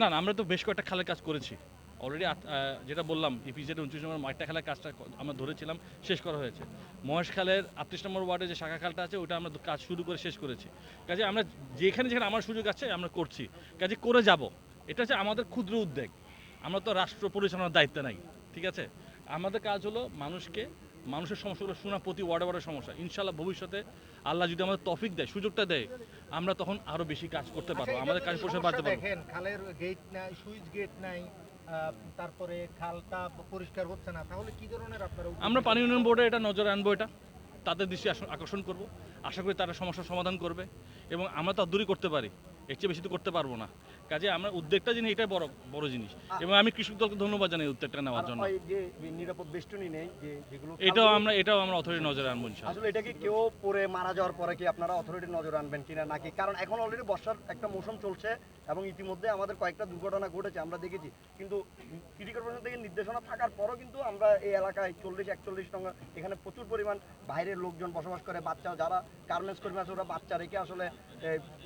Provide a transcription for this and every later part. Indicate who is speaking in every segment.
Speaker 1: না না, আমরা তো বেশ কয়েকটা খালের কাজ করেছি। অলরেডি যেটা বললাম ইপিজেড উনত্রিশ নম্বর মাঠটা খেলার কাজটা আমরা ধরেছিলাম, শেষ করা হয়েছে। মহেশ খালের আটত্রিশ নম্বর ওয়ার্ডে যে শাখা খালটা আছে ওটা আমরা কাজ শুরু করে শেষ করেছি। কাজে আমরা যেখানে যেখানে আমার সুযোগ আছে, আমরা করছি। কাজে করে যাব। এটা হচ্ছে আমাদের ক্ষুদ্র উদ্যোগ। আমরা তো রাষ্ট্র পরিচালনার দায়িত্ব নাই, ঠিক আছে? আমাদের কাজ হলো মানুষকে, মানুষের সমস্যাগুলো শোনা প্রতি ওয়ার্ডে ওয়ার্ডের সমস্যা। ইনশাল্লাহ ভবিষ্যতে আল্লাহ যদি আমাদের তফিক দেয়, সুযোগটা দেয় আমরা তখন আরও বেশি কাজ করতে পারব
Speaker 2: আচ্ছা,
Speaker 1: আমাদের কাজ
Speaker 2: করতে
Speaker 1: পরিষেবা বাড়তে পারব
Speaker 2: দেখেন খালের গেট নাই সুইচ গেট নাই তারপরে খালটা পরিষ্কার হচ্ছে না তাহলে কি ধরনের আপনারা
Speaker 1: আমরা? পানি উন্নয়ন বোর্ডে এটা নজর আনব এটা তাদের দৃষ্টি আকর্ষণ করব আশা করি তারা সমস্যার সমাধান করবে এবং আমরা তো দূরই করতে পারি এর চেয়ে বেশি তো করতে পারব না। কাজে আমরা উদ্যোগটা যিনি এটাই বড় বড় জিনিস। এবং আমি কৃষক দলকে ধন্যবাদ জানাই উদ্যোগটা নেওয়ার জন্য।
Speaker 3: নিরাপদ বেষ্টনী নেই যেগুলো
Speaker 1: এটাও আমরা এটাও আমরা অথরিটি নজরে আনব
Speaker 3: আসলে এটা কি কেউ পরে মারা যাওয়ার পরে কি আপনারা অথরিটির নজর আনবেন কিনা নাকি? কারণ এখন অলরেডি বর্ষার একটা মৌসুম চলছে এবং ইতিমধ্যে আমাদের কয়েকটা দুর্ঘটনা ঘটেছে আমরা দেখেছি। কিন্তু সিটি কর্পোরেশন থেকে নির্দেশনা থাকার পরও কিন্তু আমরা এই এলাকায় চল্লিশ একচল্লিশ টাকা এখানে প্রচুর পরিমাণ বাইরের লোকজন বসবাস করে বাচ্চা যারা গার্মেন্টস কর্মী আছে ওরা বাচ্চা রেখে আসলে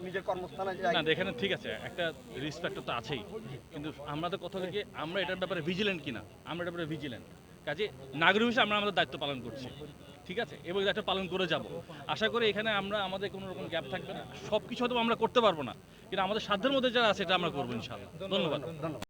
Speaker 3: নিজের কর্মস্থানে
Speaker 1: না এখানে ঠিক আছে একটা রিস্ক ফ্যাক্টর তো আছেই। কিন্তু আমাদের কথা হলো কি আমরা এটার ব্যাপারে ভিজিলেন্ট কিনা? আমরা এটার ব্যাপারে ভিজিলেন্ট কাজে নাগরিক হিসেবে আমরা আমাদের দায়িত্ব পালন করছি। ঠিক আছে? এবং দায়িত্ব পালন করে যাব। আশা করি এখানে আমরা আমাদের কোনো রকম গ্যাপ থাকবে না। সব কিছু হয়তো আমরা করতে পারব না। কিন্তু আমাদের সাধ্যের মধ্যে যারা আছে এটা আমরা করব ইনশাআল্লাহ। ধন্যবাদ।
Speaker 3: ধন্যবাদ।